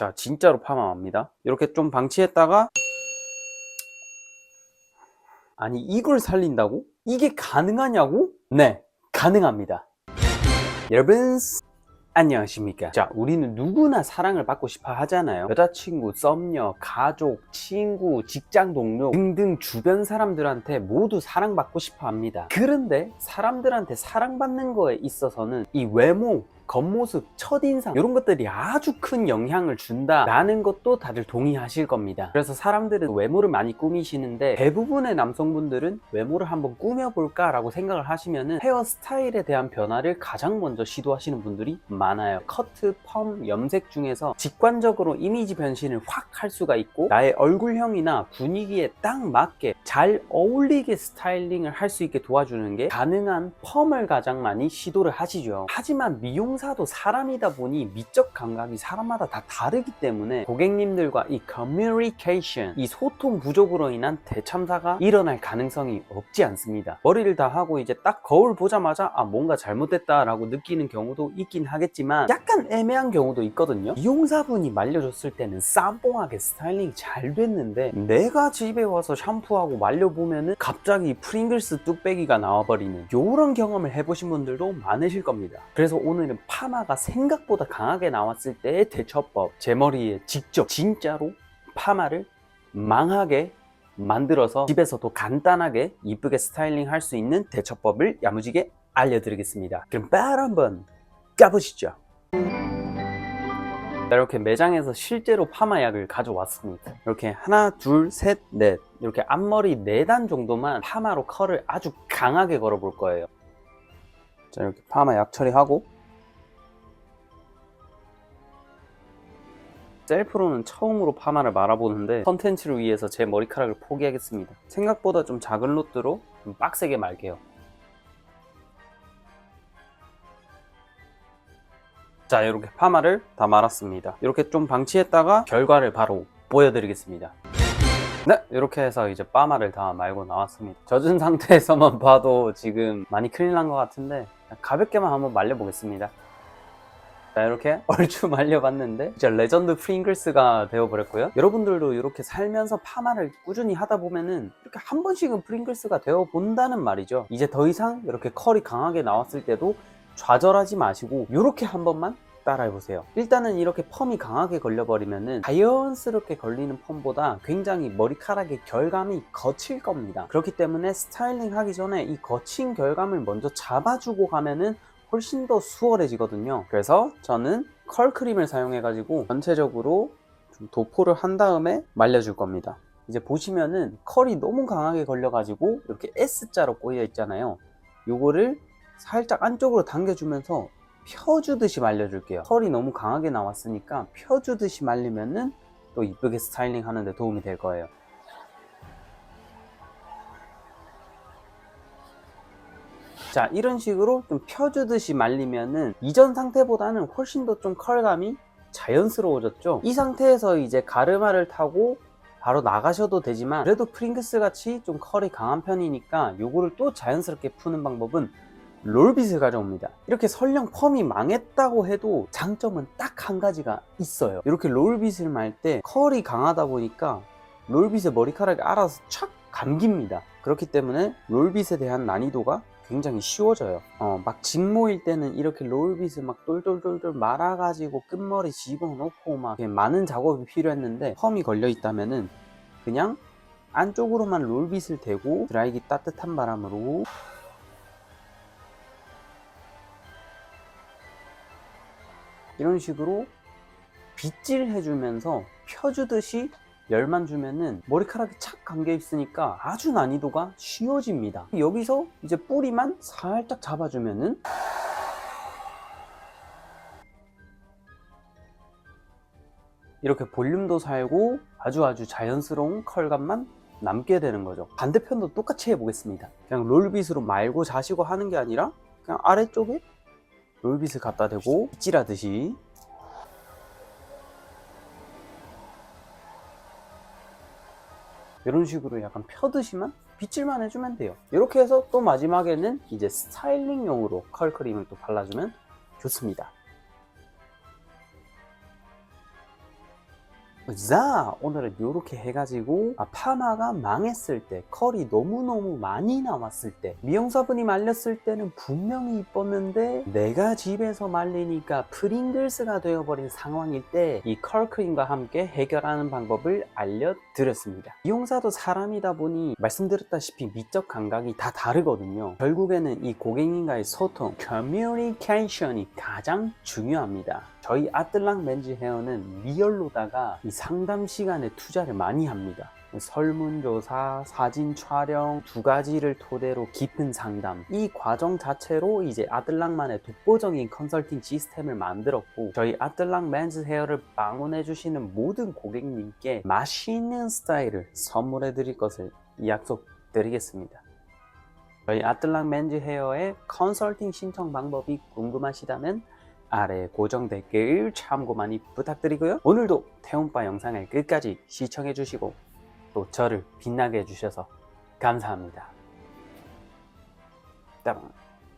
자 진짜로 파마합니다. 이렇게 좀 방치했다가 아니 이걸 살린다고? 이게 가능하냐고? 네 가능합니다. 여러분 안녕하십니까? 자 우리는 누구나 사랑을 받고 싶어 하잖아요. 여자친구, 썸녀, 가족, 친구, 직장 동료 등등 주변 사람들한테 모두 사랑받고 싶어 합니다. 그런데 사람들한테 사랑받는 거에 있어서는 이 외모 겉모습, 첫인상 이런 것들이 아주 큰 영향을 준다라는 것도 다들 동의하실 겁니다. 그래서 사람들은 외모를 많이 꾸미시는데 대부분의 남성분들은 외모를 한번 꾸며볼까라고 생각을 하시면은 헤어스타일에 대한 변화를 가장 먼저 시도하시는 분들이 많아요. 커트, 펌, 염색 중에서 직관적으로 이미지 변신을 확 할 수가 있고 나의 얼굴형이나 분위기에 딱 맞게 잘 어울리게 스타일링을 할 수 있게 도와주는 게 가능한 펌을 가장 많이 시도를 하시죠. 하지만 미용 사도 사람이다 보니 미적 감각이 사람마다 다 다르기 때문에 고객님들과 이 커뮤니케이션, 이 소통 부족으로 인한 대참사가 일어날 가능성이 없지 않습니다. 머리를 다 하고 이제 딱 거울 보자마자 아 뭔가 잘못됐다라고 느끼는 경우도 있긴 하겠지만 약간 애매한 경우도 있거든요. 미용사분이 말려줬을 때는 쌈뽕하게 스타일링이 잘 됐는데 내가 집에 와서 샴푸하고 말려보면은 갑자기 프링글스 뚝배기가 나와버리는 이런 경험을 해보신 분들도 많으실 겁니다. 그래서 오늘은 파마가 생각보다 강하게 나왔을 때의 대처법 제 머리에 직접 진짜로 파마를 망하게 만들어서 집에서도 간단하게 이쁘게 스타일링 할 수 있는 대처법을 야무지게 알려드리겠습니다. 그럼 바로 한번 까보시죠. 자, 이렇게 매장에서 실제로 파마약을 가져왔습니다. 이렇게 하나, 둘, 셋, 넷 이렇게 앞머리 네단 정도만 파마로 컬을 아주 강하게 걸어 볼 거예요. 자 이렇게 파마 약 처리하고 셀프로는 처음으로 파마를 말아보는데 컨텐츠를 위해서 제 머리카락을 포기하겠습니다. 생각보다 좀 작은 롯드로 좀 빡세게 말게요. 자 이렇게 파마를 다 말았습니다 이렇게 좀 방치했다가 결과를 바로 보여드리겠습니다 네 이렇게 해서 이제 파마를 다 말고 나왔습니다 젖은 상태에서만 봐도 지금 많이 큰일 난 것 같은데 가볍게만 한번 말려보겠습니다 자 이렇게 얼추 말려봤는데 진짜 레전드 프링글스가 되어버렸고요 여러분들도 이렇게 살면서 파마를 꾸준히 하다 보면은 이렇게 한 번씩은 프링글스가 되어본다는 말이죠 이제 더 이상 이렇게 컬이 강하게 나왔을 때도 좌절하지 마시고 이렇게 한 번만 따라해 보세요. 일단은 이렇게 펌이 강하게 걸려버리면은 자연스럽게 걸리는 펌보다 굉장히 머리카락의 결감이 거칠 겁니다. 그렇기 때문에 스타일링 하기 전에 이 거친 결감을 먼저 잡아주고 가면은 훨씬 더 수월해지거든요. 그래서 저는 컬 크림을 사용해 가지고 전체적으로 좀 도포를 한 다음에 말려줄 겁니다. 이제 보시면은 컬이 너무 강하게 걸려가지고 이렇게 S자로 꼬여 있잖아요. 요거를 살짝 안쪽으로 당겨주면서 펴주듯이 말려줄게요. 털이 너무 강하게 나왔으니까 펴주듯이 말리면은 또 이쁘게 스타일링 하는데 도움이 될 거예요. 자 이런 식으로 좀 펴주듯이 말리면은 이전 상태보다는 훨씬 더 좀 컬감이 자연스러워졌죠 이 상태에서 이제 가르마를 타고 바로 나가셔도 되지만 그래도 프링글스 같이 좀 컬이 강한 편이니까 요거를 또 자연스럽게 푸는 방법은 롤빗을 가져옵니다. 이렇게 설령 펌이 망했다고 해도 장점은 딱 한 가지가 있어요. 이렇게 롤빗을 말 때 컬이 강하다 보니까 롤빗의 머리카락이 알아서 촥 감깁니다. 그렇기 때문에 롤빗에 대한 난이도가 굉장히 쉬워져요. 어, 막 직모일 때는 이렇게 롤빗을 막 똘똘똘똘 말아가지고 끝머리 집어넣고 막 많은 작업이 필요했는데 펌이 걸려 있다면은 그냥 안쪽으로만 롤빗을 대고 드라이기 따뜻한 바람으로 이런 식으로 빗질 해주면서 펴주듯이 열만 주면은 머리카락이 착 감겨 있으니까 아주 난이도가 쉬워집니다. 여기서 이제 뿌리만 살짝 잡아주면은 이렇게 볼륨도 살고 아주 아주 자연스러운 컬감만 남게 되는 거죠. 반대편도 똑같이 해보겠습니다. 그냥 롤빗으로 말고 자시고 하는 게 아니라 그냥 아래쪽에 롤빗을 갖다 대고 찔하듯이 이런 식으로 약간 펴듯이만 빗질만 해주면 돼요. 이렇게 해서 또 마지막에는 이제 스타일링용으로 컬 크림을 또 발라주면 좋습니다 자 오늘은 이렇게 해가지고 아, 파마가 망했을 때 컬이 너무너무 많이 나왔을 때 미용사분이 말렸을 때는 분명히 이뻤는데 내가 집에서 말리니까 프링글스가 되어버린 상황일 때 이 컬크림과 함께 해결하는 방법을 알려드렸습니다. 미용사도 사람이다 보니 말씀드렸다시피 미적 감각이 다 다르거든요. 결국에는 이 고객님과의 소통 커뮤니케이션이 가장 중요합니다 저희 아뜰랑 맨즈 헤어는 리얼로다가 이 상담 시간에 투자를 많이 합니다. 설문조사, 사진 촬영 두 가지를 토대로 깊은 상담. 이 과정 자체로 이제 아들랑만의 독보적인 컨설팅 시스템을 만들었고, 저희 아들랑 맨즈 헤어를 방문해 주시는 모든 고객님께 맛있는 스타일을 선물해 드릴 것을 약속드리겠습니다. 저희 아틀랑 맨즈 헤어의 컨설팅 신청 방법이 궁금하시다면 아래 고정 댓글 참고 많이 부탁드리고요. 오늘도 태움바 영상을 끝까지 시청해 주시고 또 저를 빛나게 해주셔서 감사합니다. 따봉.